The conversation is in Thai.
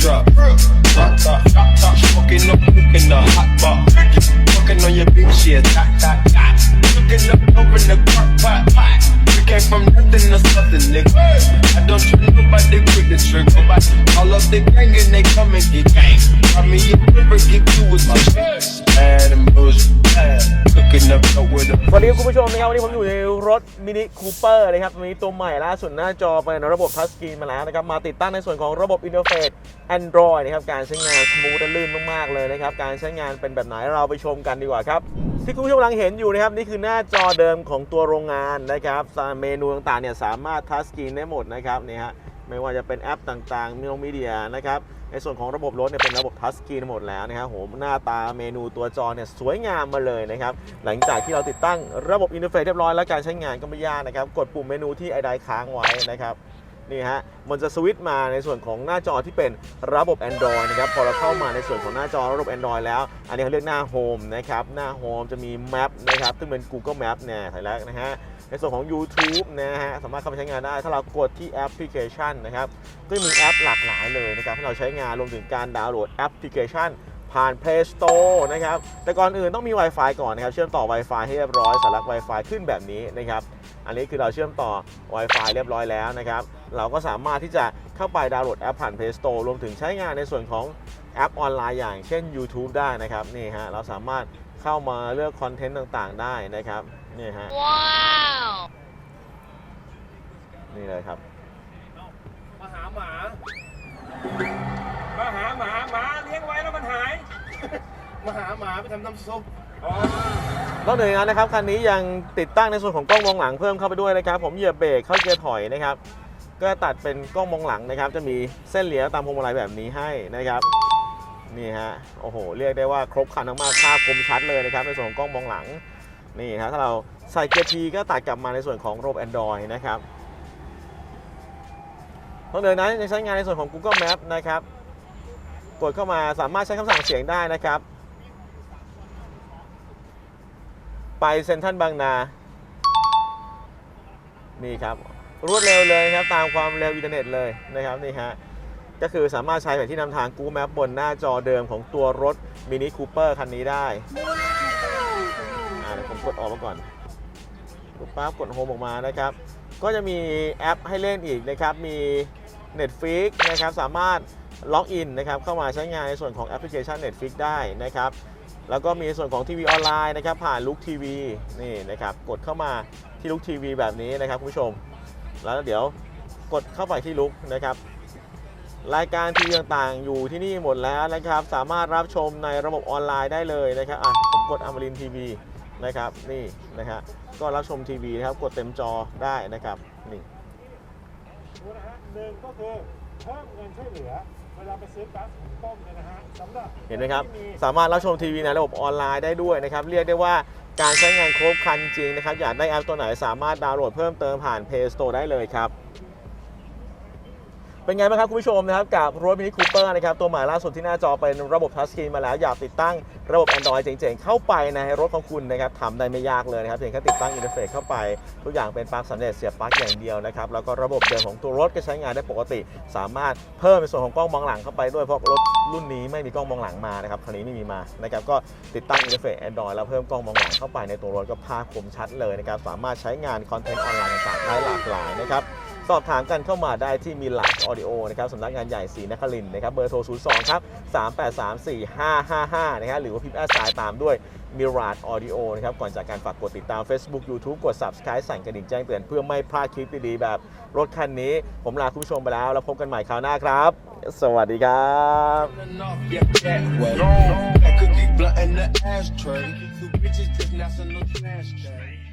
drop. Drop top, drop top, smoking up, looking the hot pot. Fucking on your bitch, yeah, dot, dot, dot. Looking up, over the crock pot, pot. We came from nothing to something, nigga. I don't trust nobody, quick to trigger. All of the gang and they come and get วัสดีคุณผู้ชมนะครับวันนี้ผมอยู่ในรถมินิคูเปอร์นะครับมีตัวใหม่ล่าสุดหน้าจอเป็นระบบทัชสกรีนมาแล้วนะครับมาติดตั้งในส่วนของระบบอินเทอร์เฟซ Android นะครับการใช้งานสมูทและลื่นมากๆเลยนะครับการใช้งานเป็นแบบไหนเราไปชมกันดีกว่าครับที่คุณผู้ชมกำลังเห็นอยู่นะครับนี่คือหน้าจอเดิมของตัวโรงงานนะครับเมนูต่างๆเนี่ยสามารถทัชสกรีนได้หมดนะครับนี่ฮะไม่ว่าจะเป็นแอปต่างๆมีลงมีเดียนะครับ ในส่วนของระบบรถเนี่ยเป็นระบบทัชสกรีนหมดแล้วนะครับโหหน้าตาเมนูตัวจอเนี่ยสวยงามมาเลยนะครับหลังจากที่เราติดตั้งระบบอินเทอร์เฟซเรียบร้อยแล้วการใช้งานก็ไม่ยากนะครับกดปุ่มเมนูที่ไอไดค้างไว้นะครับนี่ฮะ มันจะสวิตช์มาในส่วนของหน้าจอที่เป็นระบบ Android นะครับ พอเราเข้ามาในส่วนของหน้าจอระบบ Android แล้ว อันนี้เขาเรียกหน้า Home นะครับ หน้า Home จะมี Map นะครับ ซึ่งเป็น Google Map เนี่ยถ่ายแล้วนะฮะ ในส่วนของ YouTube นะฮะสามารถเข้าไปใช้งานได้ ถ้าเรากดที่แอปพลิเคชันนะครับก็มีแอปหลากหลายเลยนะครับให้เราใช้งานรวมถึงการดาวน์โหลดแอปพลิเคชันผ่าน Play Store นะครับ แต่ก่อนอื่นต้องมี Wi-Fi ก่อนนะครับ เชื่อมต่อ Wi-Fi ให้เรียบร้อยสายรัก Wi-Fi ขึ้นแบบนี้นะครับ อันนี้คือเราเชื่อมต่อ Wi-Fi เรียบร้อยแล้วนะครับ เราก็สามารถที่จะเข้าไปดาวน์โหลดแอปผ่าน Play Store รวมถึงใช้งานในส่วนของแอปออนไลน์อย่างเช่น YouTube ได้นะครับ นี่ฮะ เราสามารถเข้ามาเลือกคอนเทนต์ต่างๆ ได้นะครับ นี่ฮะ Wow. นี่เลยครับ มาหาหมา มาหาหมา หมาเลี้ยงไว้แล้วมันหาย มาหาหมาไปทำน้ำซุปอ๋อนอกเหนือจากนั้นนะครับคันนี้ยังติดตั้งในส่วนของกล้องมองหลังเพิ่มเข้าไปด้วยนะครับ ผมเหยียบเบรกเข้าเกียร์ถอยนะครับ ก็ตัดเป็นกล้องมองหลังนะครับ จะมีเส้นเลี้ยวตามพวงมาลัยแบบนี้ให้นะครับนี่ฮะโอ้โห เรียกได้ว่าครบครันมากๆภาพคมชัดเลยนะครับในส่วนของกล้องมองหลัง นี่ฮะถ้าเราใส่เกียร์พีก็ตัดกลับมาในส่วนของระบบ Android นะครับนอกจากนั้นยังใช้งานในส่วนของ Google Map นะครับ กดเข้ามาสามารถใช้คำสั่งเสียงได้นะครับ ไปเซ็นทรัลบางนา นี่ครับ รวดเร็วเลยครับ ตามความเร็วอินเทอร์เน็ตเลยนะครับนี่ฮะก็คือสามารถใช้แผนที่นำทาง Google Map บนหน้าจอเดิมของตัวรถ Mini Cooper คันนี้ได้ กดออกมาก่อนกดปั๊บกดโฮมออกมานะครับ ก็จะมีแอปให้เล่นอีกนะครับ มี Netflix นะครับ สามารถล็อกอินนะครับ เข้ามาใช้งานในส่วนของแอปพลิเคชัน Netflix ได้นะครับ แล้วก็มีส่วนของทีวีออนไลน์นะครับ ผ่านลุกทีวีนี่นะครับ กดเข้ามาที่ลุกทีวีแบบนี้นะครับคุณผู้ชม แล้วเดี๋ยวกดเข้าไปที่ลุกนะครับ รายการทีวีต่างๆ อยู่ที่นี่หมดแล้วนะครับ สามารถรับชมในระบบออนไลน์ได้เลยนะครับอะผมกดอมรินทีวี นะครับนี่นะครับก็รับชมทีวีนะครับกดเต็มจอได้นะครับนี่ดูนะฮะหนึ่งก็คือเพิ่มเงินช่วยเหลือเวลาไปซื้อก๊าซหุงต้มเนี่ยนะฮะสำหรับเห็นไหมครับที่สามารถรับชมทีวีในระบบออนไลน์ได้ด้วยนะครับเรียกได้ว่าการใช้งานครบครันจริงนะครับอยากได้แอปตัวไหนสามารถดาวน์โหลดเพิ่มเติมผ่าน Play Store ได้เลยครับ เป็นไงบ้างครับคุณผู้ชมนะครับกับรถมินิคูเปอร์นะครับตัวใหม่ล่าสุดที่หน้าจอเป็นระบบทัชสกรีนมาแล้วอยากติดตั้งระบบ Android เจ๋งๆ เข้าไปในรถของคุณนะครับทำได้ไม่ยากเลยนะครับเพียงแค่ติดตั้งอินเทอร์เฟซเข้าไป ทุกอย่างเป็นปลั๊กสำเร็จเสียบปลั๊กอย่างเดียวนะครับแล้วก็ระบบเดิมของตัวรถก็ใช้งานได้ปกติ สามารถเพิ่มในส่วนของกล้องมองหลังเข้าไปด้วยเพราะรถรุ่นนี้ไม่มีกล้องมองหลังมานะครับคันนี้ไม่มีมานะครับก็ติดตั้งอินเทอร์เฟซ Android แล้วเพิ่มกล้องมองหลังเข้าไปในตัวรถก็ภาพคมชัดเลยนะครับสามารถใช้งานคอนเทนต์ออนไลน์ต่างๆได้หลากหลายนะครับ สอบถามกันเข้ามาได้ที่มีหลักออดิโอนะครับสำนักงานใหญ่ศรีนครินทร์นะครับเบอร์โทร 02 ครับ 3834555 นะครับหรือว่าพิมพ์แอดไซน์ตามด้วยมิราดออดิโอนะครับ ก่อนจากการฝากกดติดตาม Facebook YouTube กด Subscribe สั่นกระดิ่งแจ้งเตือนเพื่อไม่พลาดคลิปดีๆแบบรถคันนี้ ผมลาคุณผู้ชมไปแล้ว แล้วพบกันใหม่คราวหน้าครับ สวัสดีครับ Blunting the ashtray. Two bitches just national trash day.